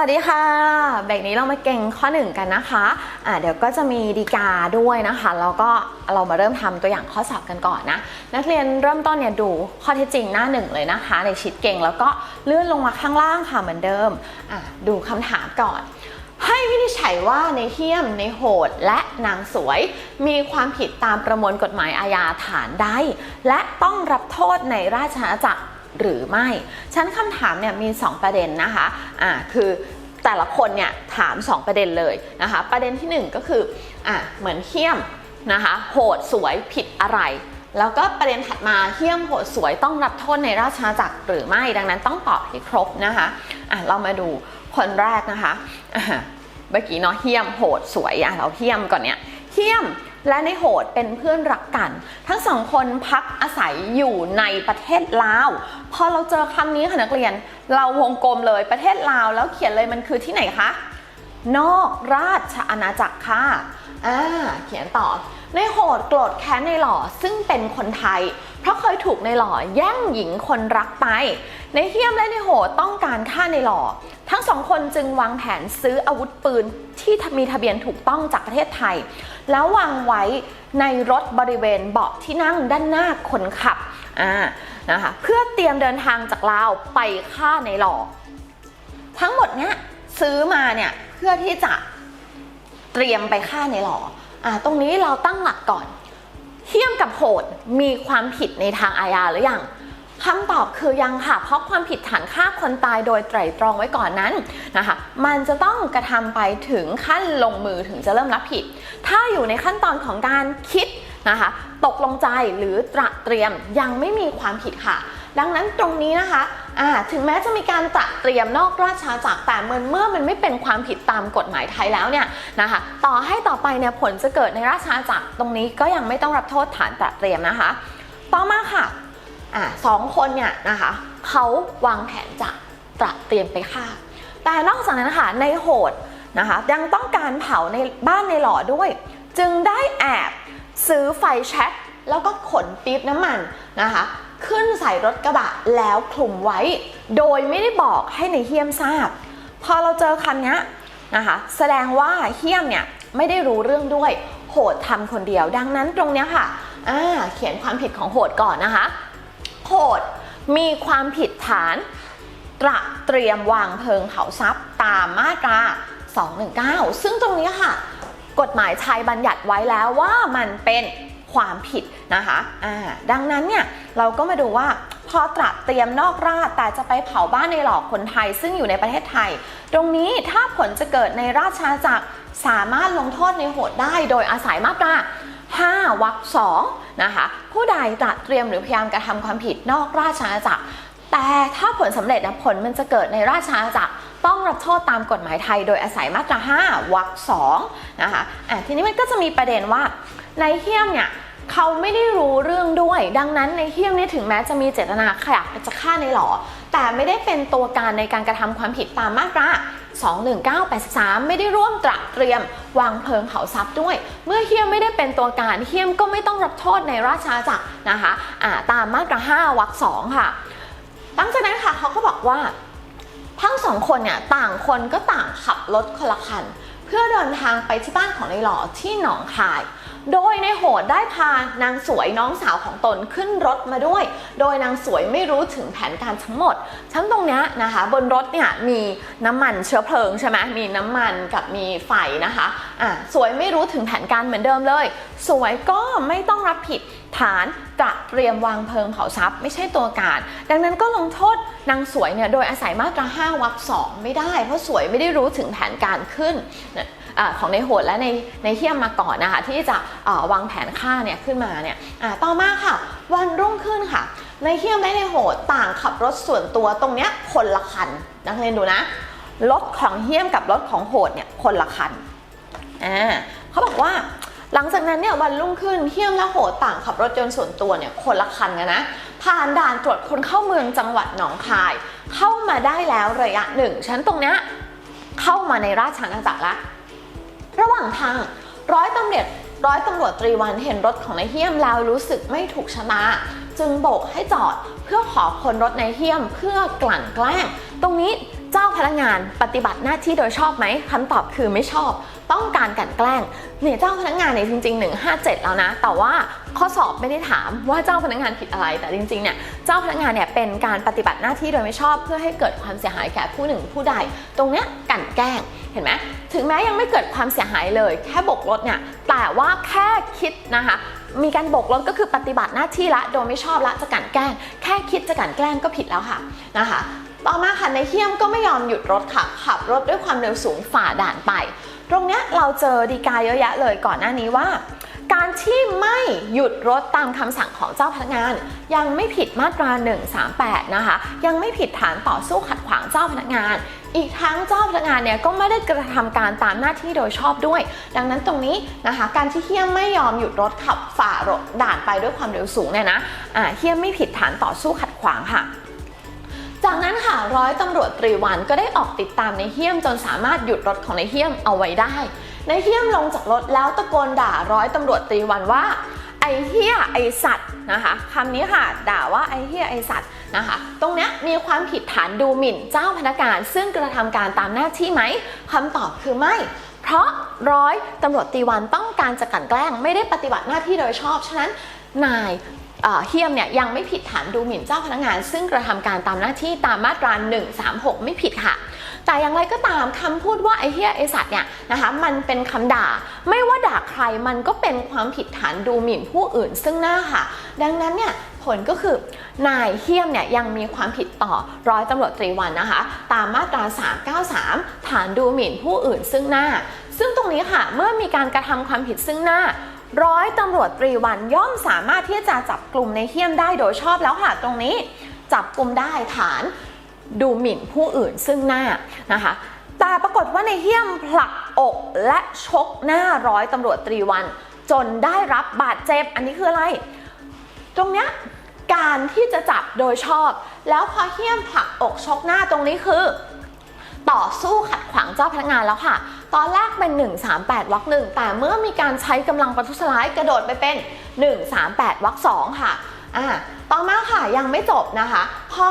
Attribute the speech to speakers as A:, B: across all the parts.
A: วัสดีค่ะเบรกนี้เรามาเก่งข้อหนึ่งกันนะคะอ่าเดี๋ยวก็จะมีดีกาด้วยนะคะ แล้วก็เรามาเริ่มทำตัวอย่างข้อสอบกันก่อนนะ นักเรียนเริ่มต้นเนี่ยดูข้อเท็จจริงหน้าหนึ่งเลยนะคะ ในชิดเก่งแล้วก็เลื่อนลงมาข้างล่างค่ะเหมือนเดิมอะดูคำถามก่อน ให้วินิจฉัยว่าในเทียมในโหดและนางสวย มีความผิดตามประมวลกฎหมายอาญาฐานใดและต้องรับโทษในราชอาณาจักร หรือไม่ชั้นคำถามเนี่ยมี 2 ประเด็นนะคะอ่าคือแต่ละคนเนี่ยถาม 2 ประเด็นเลยนะคะประเด็นที่ 1 ก็คืออ่าเหมือนเทียมนะคะโหดสวยผิดอะไรแล้วก็ประเด็นถัดมาเทียมโหดสวยต้องรับโทษในราชอาณาจักรหรือไม่ดังนั้นต้องตอบให้ครบนะคะอะเรามาดูคนแรกนะคะเมื่อกี้เนาะเทียมโหดสวยอะเราเทียมก่อนเนี่ยเทียม และในโหดเป็นเพื่อนรักกัน ทั้งสองคนพักอาศัยอยู่ในประเทศลาวพอเราเจอคำนี้ค่ะนักเรียน เราวงกลมเลยประเทศลาวแล้วเขียนเลยมันคือที่ไหนคะนอกราชอาณาจักรค่ะอ่าเขียนต่อ ในโหดโกรธแค้นในหล่อซึ่งเป็นคนไทย เพราะเคยถูกในหล่อแย่งหญิงคนรักไป ในเทียมและในโหดต้องการฆ่าในหล่อ ทั้งสองคนจึงวางแผนซื้ออาวุธปืนที่มีทะเบียนถูกต้องจากประเทศไทย แล้ววางไว้ในรถบริเวณเบาะที่นั่งด้านหน้าคนขับอ่านะคะเพื่อเตรียมเดินทางจากลาวไปฆ่าในหลอทั้งหมดเนี้ยซื้อมาเนี่ยเพื่อที่จะเตรียมไปฆ่าในหลออ่าตรงนี้เราตั้งหลักก่อนเทียมกับโหดมีความผิดในทางอาญาหรือยัง คำตอบคือยังค่ะ เพราะความผิดฐานฆ่าคนตายโดยไตร่ตรองไว้ก่อนนั้นนะคะ มันจะต้องกระทำไปถึงขั้นลงมือถึงจะเริ่มรับผิด ถ้าอยู่ในขั้นตอนของการคิดนะคะ ตกลงใจหรือตระเตรียมยังไม่มีความผิดค่ะ ดังนั้นตรงนี้นะคะถึงแม้จะมีการตระเตรียมนอกราชอาณาจักรแต่เมื่อเมื่อมันไม่เป็นความผิดตามกฎหมายไทยแล้วเนี่ยนะคะ ต่อให้ต่อไปเนี่ยผลจะเกิดในราชอาณาจักรตรงนี้ก็ยังไม่ต้องรับโทษฐานตระเตรียมนะคะ ต่อมาค่ะ อ่าสองคนเนี่ยนะคะเขาวางแผนจะตระเตรียมไปฆ่า แต่นอกจากนั้นนะคะในโหดนะคะยังต้องการเผาในบ้านในหล่อด้วย จึงได้แอบซื้อไฟแช็กแล้วก็ขนปี๊บน้ำมันนะคะขึ้นใส่รถกระบะแล้วคลุมไว้ โดยไม่ได้บอกให้ในเฮียมทราบ พอเราเจอคันนี้นะคะแสดงว่าเฮียมเนี่ยไม่ได้รู้เรื่องด้วยโหดทำคนเดียว ดังนั้นตรงเนี้ยค่ะอ่าเขียนความผิดของโหดก่อนนะคะ โหด มีความผิดฐานตระเตรียมวางเพลิงเผาทรัพย์ตามมาตรา 219 ซึ่งตรงนี้ค่ะ กฎหมายชายบัญญัติไว้แล้วว่ามันเป็นความผิดนะคะอ่าดังนั้นเนี่ยเราก็มาดูว่าพอตระเตรียมนอกราชแต่จะไปเผาบ้านในหลอกคนไทยซึ่งอยู่ในประเทศไทย ตรงนี้ถ้าผลจะเกิดในราชอาณาจักรสามารถลงโทษในโหดได้โดยอาศัยมาตรา 5วรรคสองนะคะ ผู้ใดตระเตรียมหรือพยายามกระทำความผิดนอกราชอาณาจักร แต่ถ้าผลสำเร็จนะผลมันจะเกิดในราชอาณาจักรต้องรับโทษตามกฎหมายไทย โดยอาศัยมาตรา5วรรคสองนะคะอะทีนี้มันก็จะมีประเด็นว่าในเฮี้ยมเนี่ยเขาไม่ได้รู้เรื่องด้วย ดังนั้นในเฮี้ยมเนี่ยถึงแม้จะมีเจตนาขยักจะฆ่าในหลอแต่ไม่ได้เป็นตัวการในการกระทำความผิดตามมาตรา 21983 ไม่ได้ร่วมตระเตรียม วางเพลิงเผาทรัพย์ด้วย เมื่อเฮียมไม่ได้เป็นตัวการเฮียมก็ไม่ต้องรับโทษในราชอาณาจักรนะคะะตามมาตรา 5วรรคสองค่ะหลังจากนั้นค่ะเขาก็บอกว่าทั้งสองคนเนี่ยต่างคนก็ต่างขับรถคนละคัน เพื่อเดินทางไปที่บ้านของในหล่อที่หนองคาย โดยในโหดได้พานางสวยน้องสาวของตนขึ้นรถมาด้วย โดยนางสวยไม่รู้ถึงแผนการทั้งหมดทั้งตรงนี้นะคะ บนรถเนี่ยมีน้ำมันเชื้อเพลิงใช่ไหมมีน้ำมันกับมีไฟนะคะอะสวยไม่รู้ถึงแผนการเหมือนเดิมเลย สวยก็ไม่ต้องรับผิดฐานตระเตรียมวางเพลิงเผาทรัพย์ ไม่ใช่ตัวการ ดังนั้นก็ลงโทษนางสวยเนี่ยโดยอาศัยมาตรา5วรรคสองไม่ได้ เพราะสวยไม่ได้รู้ถึงแผนการขึ้นนะอ่า ของในโหดและในในเทียมมาก่อนนะคะ ที่จะวางแผนฆ่าเนี่ยขึ้นมาเนี่ยต่อมาค่ะ วันรุ่งขึ้นค่ะ ในเทียมและในโหดต่างขับรถส่วนตัวตรงเนี้ยคนละคันนักเรียนดูนะรถของเทียมกับรถของโหดเนี่ยคนละคันอ่าเขาบอกว่าหลังจากนั้นเนี่ยวันรุ่งขึ้นเทียมและโหดต่างขับรถยนต์ส่วนตัวเนี่ยคนละคันกันนะ ผ่านด่านตรวจคนเข้าเมืองจังหวัดหนองคาย เข้ามาได้แล้วระยะหนึ่งฉันตรงเนี้ยเข้ามาในราชอาณาจักรละ ระหว่างทางร้อยตำรวจร้อยตำรวจตรีวันเห็นรถของนายเฮียมแล้วรู้สึกไม่ถูกชะตาจึงโบกให้จอดเพื่อขอคนรถนายเฮียมเพื่อกลั่นแกล้ง ตรงนี้ จ้าพนักงานปฏิบัติหน้าที่โดยชอบไหมคำตอบคือไม่ชอบ ต้องการกันแกล้งเนี่ยเจ้าพนักงานเนี่ยจริง ๆ 157 แล้วนะ แต่ว่าข้อสอบไม่ได้ถามว่าเจ้าพนักงานผิดอะไรแต่จริงๆเนี่ยเจ้าพนักงานเนี่ยเป็นการปฏิบัติหน้าที่โดยไม่ชอบ เพื่อให้เกิดความเสียหายแก่ผู้หนึ่งผู้ใด ตรงเนี้ยกันแกล้งเห็นไหมถึงแม้ยังไม่เกิดความเสียหายเลย แค่บกรถเนี่ยแต่ว่าแค่คิดนะคะมีการบกรถก็คือปฏิบัติหน้าที่ละโดยไม่ชอบละจะกันแกล้ง แค่คิดจะกันแกล้งก็ผิดแล้วค่ะนะคะ ต่อมาค่ะในเฮียมก็ไม่ยอมหยุดรถค่ะ ขับรถด้วยความเร็วสูงฝ่าด่านไป ตรงเนี้ยเราเจอดีกาเยอะแยะเลยก่อนหน้านี้ว่า การที่ไม่หยุดรถตามคำสั่งของเจ้าพนักงาน ยังไม่ผิดมาตรา 138 นะคะ ยังไม่ผิดฐานต่อสู้ขัดขวางเจ้าพนักงาน อีกทั้งเจ้าพนักงานเนี่ยก็ไม่ได้กระทำการตามหน้าที่โดยชอบด้วย ดังนั้นตรงนี้นะคะ การที่เฮียมไม่ยอมหยุดรถขับฝ่ารถด่านไปด้วยความเร็วสูงเนี่ยนะอ่าเฮียมไม่ผิดฐานต่อสู้ขัดขวางค่ะ จากนั้นค่ะร้อยตำรวจตรีวันก็ได้ออกติดตามในเฮี้ยมจนสามารถหยุดรถของในเฮี้ยมเอาไว้ได้ ในเฮี้ยมลงจากรถแล้วตะโกนด่าร้อยตำรวจตรีวันว่าไอเฮี้ยไอสัตว์นะคะคำนี้ค่ะด่าว่าไอเฮี้ยไอสัตว์นะคะ ตรงนี้มีความผิดฐานดูหมิ่นเจ้าพนักงาน ซึ่งกระทำการตามหน้าที่ไหมคำตอบคือไม่เพราะร้อยตำรวจตรีวันต้องการจะกลั่นแกล้งไม่ได้ปฏิบัติหน้าที่โดยชอบ ฉะนั้นนาย เฮียมเนี่ยยังไม่ผิดฐานดูหมิ่นเจ้าพนักงาน ซึ่งกระทำการตามหน้าที่ตามมาตรา 136 ไม่ผิดค่ะ แต่อย่างไรก็ตามคำพูดว่าไอ้เฮียไอ้สัตว์เนี่ยนะคะมันเป็นคำด่า ไม่ว่าด่าใครมันก็เป็นความผิดฐานดูหมิ่นผู้อื่น ซึ่งหน้าค่ะ ดังนั้นเนี่ยผลก็คือนายเฮียมเนี่ยยังมีความผิดต่อร้อยตำรวจตรีวันนะคะ ตามมาตรา 393 ฐานดูหมิ่นผู้อื่นซึ่งหน้า ซึ่งตรงนี้ค่ะ เมื่อมีการกระทำความผิดซึ่งหน้า ร้อยตำรวจตรีวันย่อมสามารถที่จะจับกลุ่มในเฮี้ยมได้โดยชอบแล้วค่ะตรงนี้ จับกลุ่มได้ฐานดูหมิ่นผู้อื่นซึ่งหน้านะคะแต่ปรากฏว่าในเฮี้ยมผลักอกและชกหน้าร้อยตำรวจตรีวัน จนได้รับบาดเจ็บอันนี้คืออะไร ตรงเนี้ยการที่จะจับโดยชอบ แล้วพอเฮี้ยมผลักอกชกหน้าตรงนี้คือ ต่อสู้ขัดขวางเจ้าพนักงานแล้วค่ะ ตอนแรกเป็น 138วรรคหนึ่งแต่เมื่อมีการใช้กำลังประทุษร้ายกระโดดไปเป็น 138วรรคสองค่ะอ่าต่อมาค่ะยังไม่จบนะคะพอ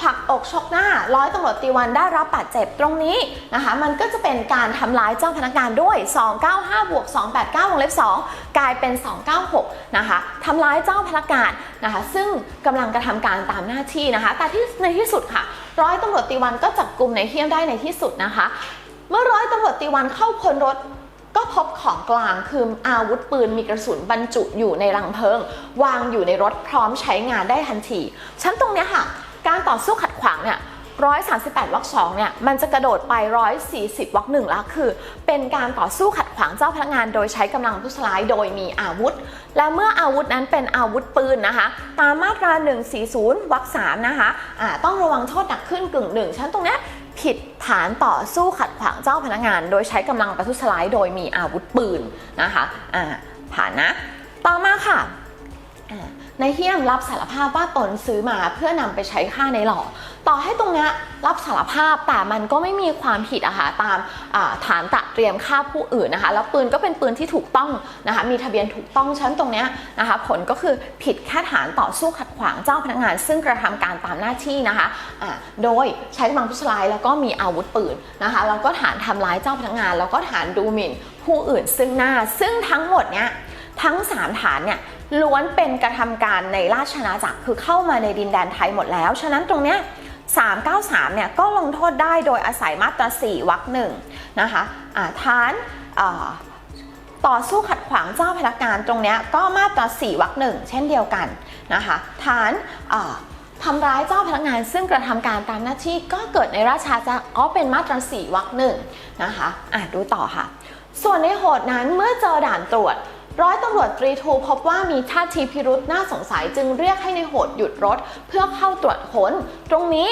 A: ผลักอกชกหน้าร้อยตำรวจตีวันได้รับบาดเจ็บตรงนี้นะคะมันก็จะเป็นการทำร้ายเจ้าพนักงานด้วย 295บวก289วงเล็บ2 กลายเป็น 296นะคะทำร้ายเจ้าพนักงานนะคะซึ่งกำลังกระทำการตามหน้าที่นะคะแต่ที่ในที่สุดค่ะ ร้อยตำรวจตีวันก็จับกลุ่มในเฮี้ยมได้ในที่สุดนะคะ เมื่อร้อยตำรวจตีวันเข้าค้นรถก็พบของกลางคืออาวุธปืนมีกระสุนบรรจุอยู่ในรังเพลิง วางอยู่ในรถพร้อมใช้งานได้ทันที ชั้นตรงเนี้ยค่ะ การต่อสู้ขัดขวางเนี่ย138วรรคสองเนี่ยมันจะกระโดดไป 140วรรคหนึ่งแล้วคือ เป็นการต่อสู้ขัดขวางเจ้าพนักงาน โดยใช้กำลังผู้สลายโดยมีอาวุธ และเมื่ออาวุธนั้นเป็นอาวุธปืนนะคะ ตามมาตรา 140วรรคสามนะคะอ่าต้องระวังโทษหนักขึ้นกึ่งหนึ่งชั้นตรงเนี้ย ผิดฐานต่อสู้ขัดขวางเจ้าพนักงาน โดยใช้กำลังประทุษร้ายโดยมีอาวุธปืนนะคะอ่าผ่านนะ ต่อมาค่ะ อ่าในเฮียมรับสารภาพว่าตนซื้อมาเพื่อนำไปใช้ฆ่าในหล่อ ต่อให้ตรงนี้รับสารภาพแต่มันก็ไม่มีความผิดอะค่ะตามฐานตะเตรียมฆ่าผู้อื่นนะคะ แล้วปืนก็เป็นปืนที่ถูกต้องนะคะมีทะเบียนถูกต้องชั้นตรงนี้นะคะผลก็คือผิดแค่ฐานต่อสู้ขัดขวางเจ้าพนักงาน ซึ่งกระทำการตามหน้าที่นะคะอ่าโดยใช้กำลังทุสลายแล้วก็มีอาวุธปืนนะคะแล้วก็ฐานทำร้ายเจ้าพนักงาน แล้วก็ฐานดูหมิ่นผู้อื่นซึ่งหน้า ซึ่งทั้งหมดเนี้ยทั้ง 3 ฐานเนี่ย ล้วนเป็นกระทำการในราชอาจักรคือเข้ามาในดินแดนไทยหมดแล้ว ฉะนั้นตรงเนี้ย393เนี่ยก็ลงโทษได้โดยอาศัยมาตรา 4วรรคหนึ่งนะคะฐานต่อสู้ขัดขวางเจ้าพนักงานตรงเนี้ยก็มาตรา 4วรรคหนึ่งเช่นเดียวกันนะคะฐานทำร้ายเจ้าพนักงานซึ่งกระทำการตามหน้าที่ก็เกิดในราชาณาจักรก็เป็นมาตรา 4วรรคหนึ่งนะคะอะดูต่อค่ะ ส่วนในโหดนั้นเมื่อเจอด่านตรวจ ร้อยตำรวจตรีทูพบว่ามีท่าทีพิรุษน่าสงสัยจึงเรียกให้ในโหดหยุดรถ เพื่อเข้าตรวจค้น ตรงนี้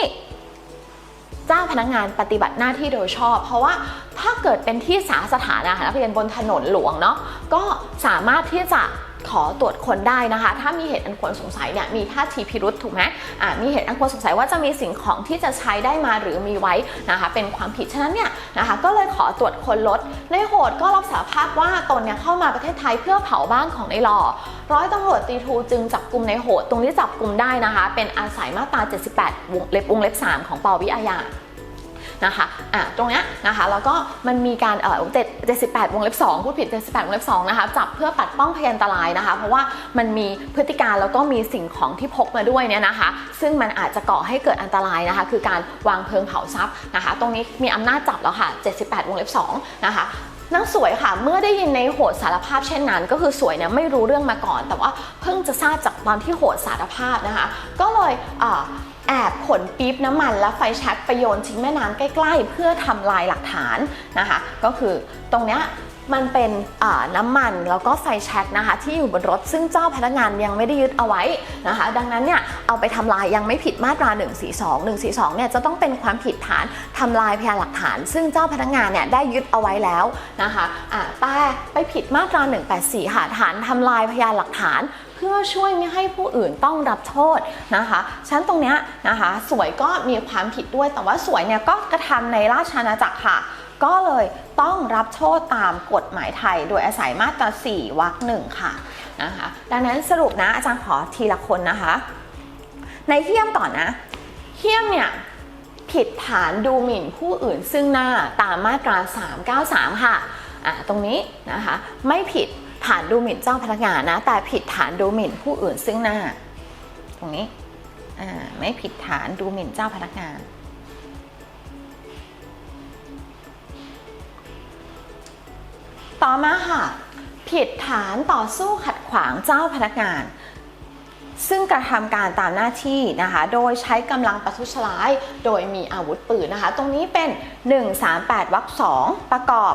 A: เจ้าพนักงานปฏิบัติหน้าที่โดยชอบ เพราะว่าถ้าเกิดเป็นที่สาธารณะค่ะนักเรียนบนถนนหลวงเนาะก็สามารถที่จะ ขอตรวจคนได้นะคะ ถ้ามีเหตุอันควรสงสัยเนี่ยมีท่าทีพิรุษถูกไหมอ่ามีเหตุอันควรสงสัยว่าจะมีสิ่งของที่จะใช้ได้มาหรือมีไว้นะคะ เป็นความผิดฉะนั้นเนี่ยนะคะ ก็เลยขอตรวจคนรถในโหดก็รับสารภาพว่าตนเนี่ยเข้ามาประเทศไทยเพื่อเผาบ้านของในหล่อร้อยตำรวจตีทูจึงจับกลุ่มในโหดตรงที่จับกลุ่มได้นะคะ เป็นอาศัยมาตรา 78วงเล็บวงเล็บ 3 ของปวิอาญา นะคะอะตรงเนี้ยนะคะแล้วก็มันมีการเอ่อ7 78 วงเล็บ2พูดผิด 78 วงเล็บ2นะคะจับเพื่อปัดป้องพยันตรายนะคะ เพราะว่ามันมีพฤติการแล้วก็มีสิ่งของที่พกมาด้วยเนี่ยนะคะ ซึ่งมันอาจจะก่อให้เกิดอันตรายนะคะ คือการวางเพลิงเผาทรัพย์นะคะ ตรงนี้มีอำนาจจับแล้วค่ะ 78 วงเล็บ2นะคะ นางสวยค่ะ เมื่อได้ยินในโหดสารภาพเช่นนั้น ก็คือสวยเนี่ยไม่รู้เรื่องมาก่อน แต่ว่าเพิ่งจะทราบจากตอนที่โหดสารภาพนะคะ ก็เลยอแอบขนปี๊บน้ำมันและไฟแช็กไปโยนทิ้งแม่น้ำใกล้ ๆ เพื่อทำลายหลักฐานนะคะ ก็คือตรงเนี้ย มันเป็นน้ำมันแล้วก็ไฟแช็กนะคะที่อยู่บนรถซึ่งเจ้าพนักงานยังไม่ได้ยึดเอาไว้นะคะ ดังนั้นเนี่ยเอาไปทำลายยังไม่ผิดมาตรา 142 142 เนี่ยจะต้องเป็นความผิดฐานทำลายพยานหลักฐาน ซึ่งเจ้าพนักงานเนี่ยได้ยึดเอาไว้แล้วนะคะอ่าแต่ไปผิดมาตรา 184 ค่ะฐานทำลายพยานหลักฐานเพื่อช่วยไม่ให้ผู้อื่นต้องรับโทษนะคะฉันตรงเนี้ยนะคะ สวยก็มีความผิดด้วยแต่ว่าสวยเนี่ยก็กระทำในราชอาณาจักรค่ะ ก็เลยต้องรับโทษตามกฎหมายไทย โดยอาศัยมาตรา 4 วรรคหนึ่งค่ะนะคะดังนั้นสรุปนะอาจารย์ขอทีละคนนะคะ ในเฮี้ยมก่อนนะเฮี้ยมเนี่ยผิดฐานดูหมิ่นผู้อื่นซึ่งหน้าตามมาตรา 393 ค่ะอะ ตรงนี้นะคะไม่ผิดฐานดูหมิ่นเจ้าพนักงานนะ แต่ผิดฐานดูหมิ่นผู้อื่นซึ่งหน้า ตรงนี้อ่าไม่ผิดฐานดูหมิ่นเจ้าพนักงาน ต่อมาค่ะ ผิดฐานต่อสู้ขัดขวางเจ้าพนักงาน ซึ่งกระทำการตามหน้าที่นะคะ โดยใช้กำลังประทุษร้าย โดยมีอาวุธปืนนะคะ ตรงนี้เป็น 138วรรค2ประกอบ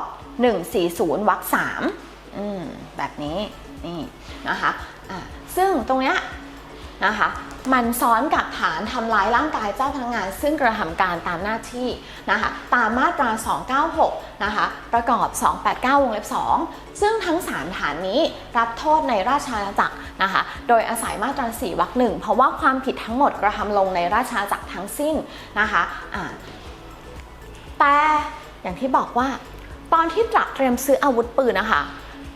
A: 140วรรค3อืมแบบนี้นี่นะคะะซึ่งตรงเนี้ยนะคะมันซ้อนกับฐานทำร้ายร่างกายเจ้าพนักงาน ซึ่งกระทำการตามหน้าที่นะคะตามมาตรา 296 นะคะประกอบ 289 วงเล็บ 2 ซึ่งทั้ง 3 ฐานนี้รับโทษในราชอาณาจักรนะคะ โดยอาศัยมาตรา 4วรรคหนึ่งเพราะว่าความผิดทั้งหมดกระทำลงในราชอาณาจักรทั้งสิ้นนะคะอ่าแต่อย่างที่บอกว่า ตอนที่ตระเตรียมซื้ออาวุธปืนนะคะ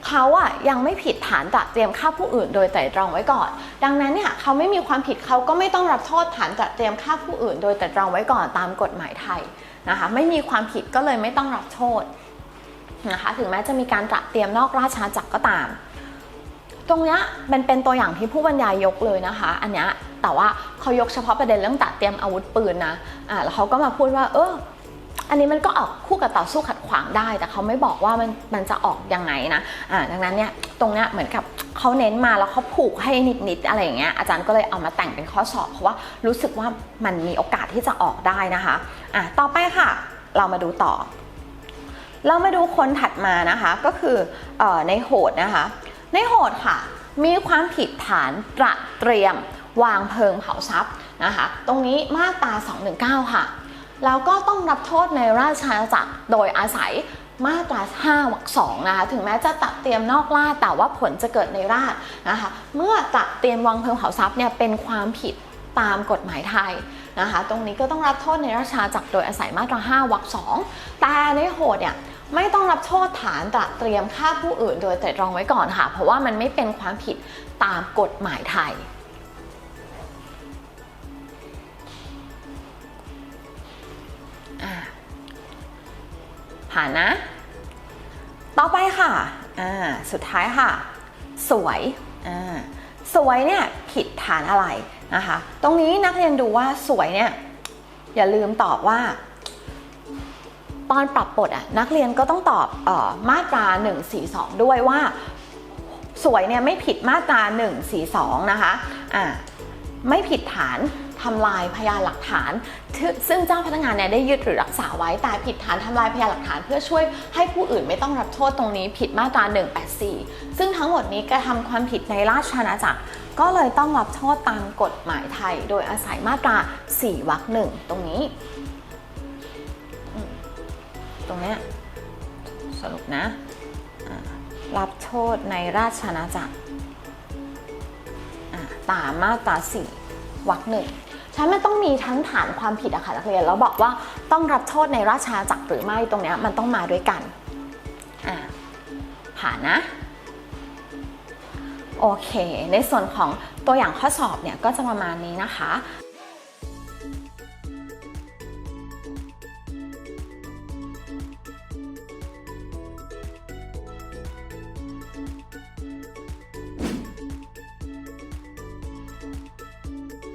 A: เขาอะยังไม่ผิดฐานตระเตรียมฆ่าผู้อื่น โดยไตร่ตรองไว้ก่อน ดังนั้นเนี่ยเขาไม่มีความผิดเขาก็ไม่ต้องรับโทษฐานตระเตรียมฆ่าผู้อื่น โดยไตร่ตรองไว้ก่อนตามกฎหมายไทย นะคะไม่มีความผิดก็เลยไม่ต้องรับโทษนะคะถึงแม้จะมีการตระเตรียมนอกราชอาณาจักรก็ตาม ตรงนี้มันเป็นตัวอย่างที่ผู้บรรยายยกเลยนะคะ อันนี้แต่ว่าเขายกเฉพาะประเด็นเรื่องตระเตรียมอาวุธปืนนะอ่าแล้วเขาก็มาพูดว่าเออ อันนี้มันก็ออกคู่กับต่อสู้ขัดขวางได้ แต่เขาไม่บอกว่ามันมันจะออกยังไงนะอ่าดังนั้นเนี่ยตรงเนี้ยเหมือนกับเขาเน้นมาแล้วเขาผูกให้นิดๆอะไรอย่างเงี้ยอาจารย์ก็เลยเอามาแต่งเป็นข้อสอบ เพราะว่ารู้สึกว่ามันมีโอกาสที่จะออกได้นะคะอะต่อไปค่ะ เรามาดูต่อ เรามาดูคนถัดมานะคะก็คือออในโหดนะคะ ในโหดค่ะ มีความผิดฐานตระเตรียม วางเพลิงเผาทรัพย์นะคะ ตรงนี้มาตรา219 ค่ะ แล้วก็ต้องรับโทษในราชอาณาจักรโดยอาศัยมาตรา5วรรคสองนะคะถึงแม้จะตัดเตรียมนอกราชแต่ว่าผลจะเกิดในราชนะคะเมื่อตัดเตรียมวางเพลิงเผาทรัพย์เนี่ยเป็นความผิดตามกฎหมายไทยนะคะตรงนี้ก็ต้องรับโทษในราชอาณาจักรโดยอาศัยมาตรา5วรรคสองแต่ในโหดเนี่ยไม่ต้องรับโทษฐานตระเตรียมฆ่าผู้อื่น โดยไตร่ตรองไว้ก่อนค่ะ เพราะว่ามันไม่เป็นความผิดตามกฎหมายไทย ผ่านนะ ต่อไปค่ะอ่าสุดท้ายค่ะ สวยอ่าสวยเนี่ยผิดฐานอะไรนะคะ ตรงนี้นักเรียนดูว่าสวยเนี่ยอย่าลืมตอบว่า ตอนปรับบทอะนักเรียนก็ต้องตอบเออมาตรา 142 ด้วยว่า สวยเนี่ยไม่ผิดมาตรา 142 นะคะอ่าไม่ผิดฐาน ทำลายพยานหลักฐาน ซึ่งเจ้าพนักงานเนี่ยได้ยึดหรือรักษาไว้แต่ผิดฐานทำลายพยานหลักฐาน เพื่อช่วยให้ผู้อื่นไม่ต้องรับโทษตรงนี้ผิดมาตรา 184 ซึ่งทั้งหมดนี้กระทำความผิดในราชอาณาจักร ก็เลยต้องรับโทษตามกฎหมายไทย โดยอาศัยมาตรา 4วรรคหนึ่งตรงนี้ ตรงเนี้ยสรุปนะ รับโทษในราชอาณาจักรตามมาตราสี่วรรคหนึ่ง ใช้มันต้องมีทั้งฐานความผิดอะค่ะนักเรียนแล้วบอกว่าต้องรับโทษในราชอาณาจักรหรือไม่ตรงเนี้ยมันต้องมาด้วยกันอ่าผ่านนะโอเค ในส่วนของตัวอย่างข้อสอบเนี่ยก็จะประมาณนี้นะคะ